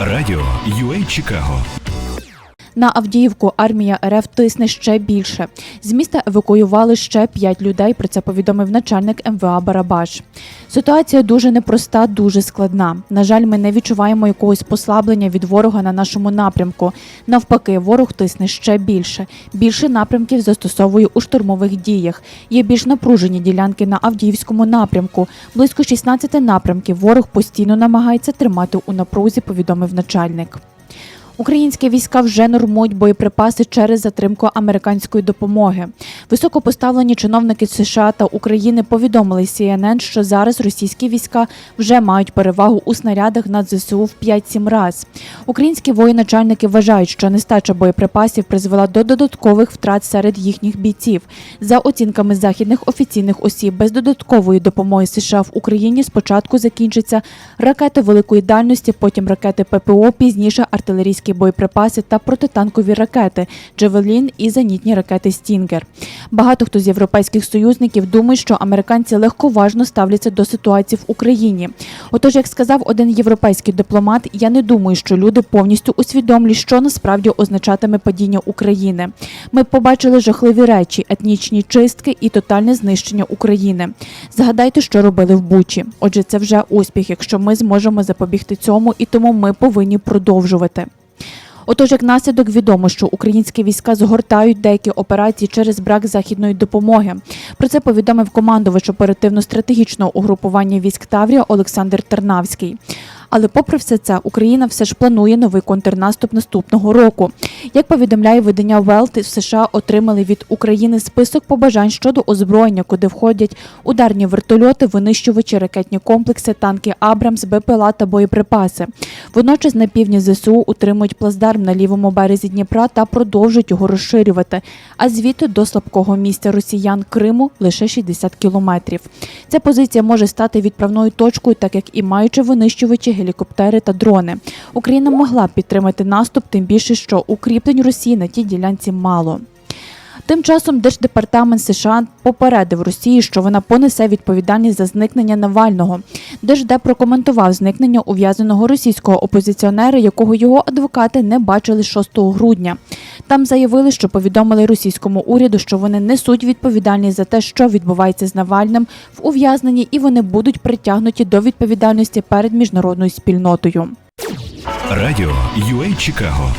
Радіо UA Чикаго На Авдіївку армія РФ тисне ще більше. З міста евакуювали ще п'ять людей. Про це повідомив начальник МВА Барабаш. Ситуація дуже непроста, дуже складна. На жаль, ми не відчуваємо якогось послаблення від ворога на нашому напрямку. Навпаки, ворог тисне ще більше. Більше напрямків застосовує у штурмових діях. Є більш напружені ділянки на Авдіївському напрямку. Близько 16 напрямків ворог постійно намагається тримати у напрузі, повідомив начальник. Українські війська вже нормують боєприпаси через затримку американської допомоги. Високопоставлені чиновники США та України повідомили CNN, що зараз російські війська вже мають перевагу у снарядах над ЗСУ в 5-7 раз. Українські воєначальники вважають, що нестача боєприпасів призвела до додаткових втрат серед їхніх бійців. За оцінками західних офіційних осіб, без додаткової допомоги США в Україні спочатку закінчаться ракети великої дальності, потім ракети ППО, пізніше артилерійські боєприпаси та протитанкові ракети Джевелін і зенітні ракети Стінгер. Багато хто з європейських союзників думає, що американці легковажно ставляться до ситуації в Україні. Отож, як сказав один європейський дипломат, я не думаю, що люди повністю усвідомлюють, що насправді означатиме падіння України. Ми побачили жахливі речі, етнічні чистки і тотальне знищення України. Згадайте, що робили в Бучі. Отже, це вже успіх, якщо ми зможемо запобігти цьому, і тому ми повинні продовжувати. Отож, як наслідок відомо, що українські війська згортають деякі операції через брак західної допомоги. Про це повідомив командувач оперативно-стратегічного угрупування військ Таврія Олександр Тернавський. Але попри все це, Україна все ж планує новий контрнаступ наступного року. Як повідомляє видання Велт, США отримали від України список побажань щодо озброєння, куди входять ударні вертольоти, винищувачі, ракетні комплекси, танки Абрамс, БПЛА та боєприпаси. Водночас на півдні ЗСУ утримують плацдарм на лівому березі Дніпра та продовжують його розширювати. А звідти до слабкого місця росіян Криму лише 60 кілометрів. Ця позиція може стати відправною точкою, так як і маючи винищувачі, гелікоптери та дрони. Україна могла б підтримати наступ, тим більше, що укріплень Росії на тій ділянці мало. Тим часом Держдепартамент США попередив Росії, що вона понесе відповідальність за зникнення Навального. Держдеп прокоментував зникнення ув'язаного російського опозиціонера, якого його адвокати не бачили 6 грудня. Там заявили, що повідомили російському уряду, що вони несуть відповідальність за те, що відбувається з Навальним в ув'язненні, і вони будуть притягнуті до відповідальності перед міжнародною спільнотою. Радіо UA Чикаго